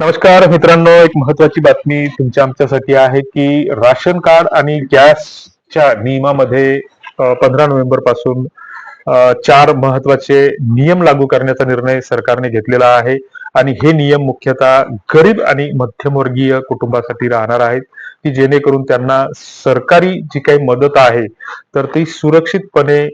नमस्कार मित्रांनो. एक महत्वाची बातमी तुमच्या आमच्यासाठी आहे की राशन कार्ड आणि गॅसच्या नियमामध्ये पंधरा नोव्हेंबरपासून चार महत्त्वाचे नियम लागू करण्याचा निर्णय सरकारने घेतलेला आहे. आणि हे नियम मुख्यतः गरीब आणि मध्यमवर्गीय कुटुंबासाठी राहणार आहेत की जेणेकरून त्यांना सरकारी जी काही मदत आहे तर ती सुरक्षितपणे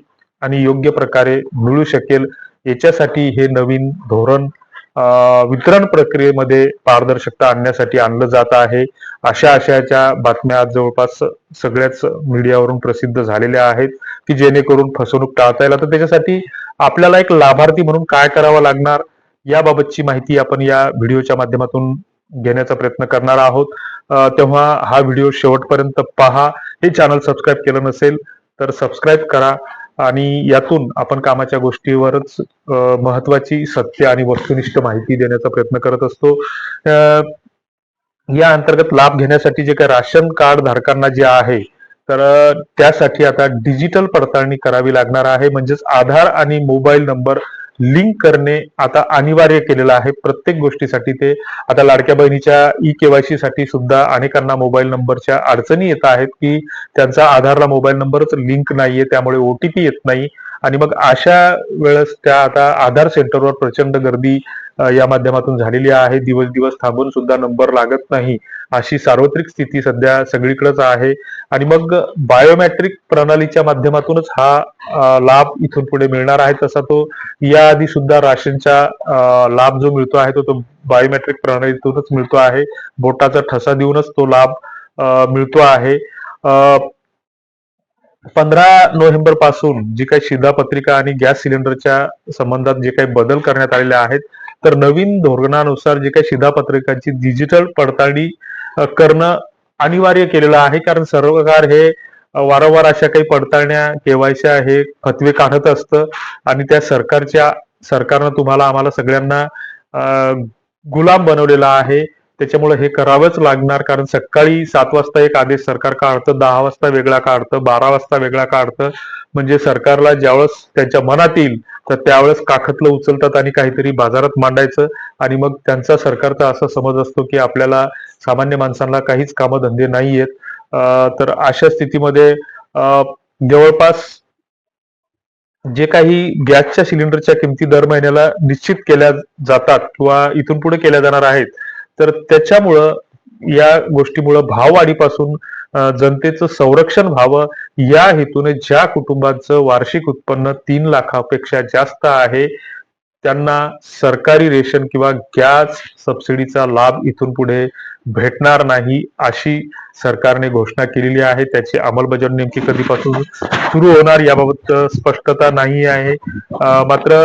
आणि योग्य प्रकारे मिळू शकेल. याच्यासाठी हे नवीन धोरण वितरण प्रक्रियेमध्ये पारदर्शकता आणण्यासाठी आणलं जात आहे. अशा आशयाच्या बातम्या आज जवळपास सगळ्याच मीडियावरून प्रसिद्ध झालेल्या आहेत की जेणेकरून फसवणूक टाळता येईल. तर त्याच्यासाठी आपल्याला एक लाभार्थी म्हणून काय करावं लागणार याबाबतची माहिती आपण या व्हिडिओच्या माध्यमातून घेण्याचा प्रयत्न करणार आहोत. तेव्हा हा व्हिडिओ शेवटपर्यंत पहा. हे चॅनल सबस्क्राईब केलं नसेल तर सबस्क्राईब करा. आणि यातून आपण कामाच्या गोष्टीवरच महत्वाची सत्य आणि वस्तुनिष्ठ माहिती देण्याचा प्रयत्न करत असतो. या अंतर्गत लाभ घेण्यासाठी जे काही राशन कार्ड धारकांना जे आहे तर त्यासाठी आता डिजिटल पडताळणी करावी लागणार आहे. म्हणजेच आधार आणि मोबाईल नंबर लिंक करणे आता अनिवार्य केलेलं आहे. प्रत्येक गोष्टीसाठी ते आता लाडक्या बहिणीच्या ई केवायसी साठी सुद्धा अनेकांना मोबाईल नंबरच्या अडचणी येत आहेत की त्यांचा आधारला मोबाईल नंबरच लिंक नाहीये त्यामुळे ओटीपी येत नाही. आणि मग अशा वेळेस त्या आता आधार सेंटरवर प्रचंड गर्दी या माध्यमातून झालेली आहे. दिवस दिवस थांबून सुद्धा नंबर लागत नाही अशी सार्वत्रिक स्थिती सध्या सगळीकडेच आहे. आणि मग बायोमॅट्रिक प्रणालीच्या माध्यमातूनच हा लाभ इथून पुढे मिळणार आहे तसा तो याआधी सुद्धा राशनचा लाभ जो मिळतो आहे तो तो बायोमॅट्रिक प्रणालीतूनच मिळतो आहे. बोटाचा ठसा देऊनच तो लाभ मिळतो आहे. पंधरा नोव्हेंबरपासून जी काही शिधापत्रिका आणि गॅस सिलेंडरच्या संबंधात जे काही बदल करण्यात आलेले आहेत तर नवीन धोरणानुसार जे काही शिधापत्रिकांची डिजिटल पडताळणी करणं अनिवार्य केलेलं आहे. कारण सरकार हे वारंवार अशा काही पडताळण्या केवायच्या हे फतवे काढत असतं आणि त्या सरकारच्या सरकारनं तुम्हाला आम्हाला सगळ्यांना गुलाम बनवलेला आहे. त्याच्यामुळे हे करावंच लागणार कारण सकाळी सात वाजता एक आदेश सरकार काढतं दहा वाजता वेगळा काढतं बारा वाजता वेगळा काढतं. म्हणजे सरकारला ज्यावेळेस त्यांच्या मनात येईल तर त्यावेळेस काखतलं उचलतात आणि काहीतरी बाजारात मांडायचं. आणि मग त्यांचा सरकारचा असा समज असतो की आपल्याला सामान्य माणसांना काहीच कामधंदे नाही आहेत अं, तर अशा स्थितीमध्ये अं, जवळपास जे काही गॅसच्या सिलेंडरच्या किमती दर महिन्याला निश्चित केल्या जातात किंवा इथून पुढे केल्या जाणार आहेत तर त्याच्यामुळं या गोष्टीमुळं भाववाढीपासून जनतेचं संरक्षण व्हावं. या हेतूने ज्या कुटुंबाचं वार्षिक उत्पन्न तीन लाखापेक्षा जास्त आहे त्यांना सरकारी रेशन किंवा गॅस सबसिडीचा लाभ इथून पुढे भेटणार नाही अशी सरकारने घोषणा केलेली आहे. त्याची अंमलबजावणी नेमकी कधीपासून सुरू होणार याबाबत स्पष्टता नाही आहे. मात्र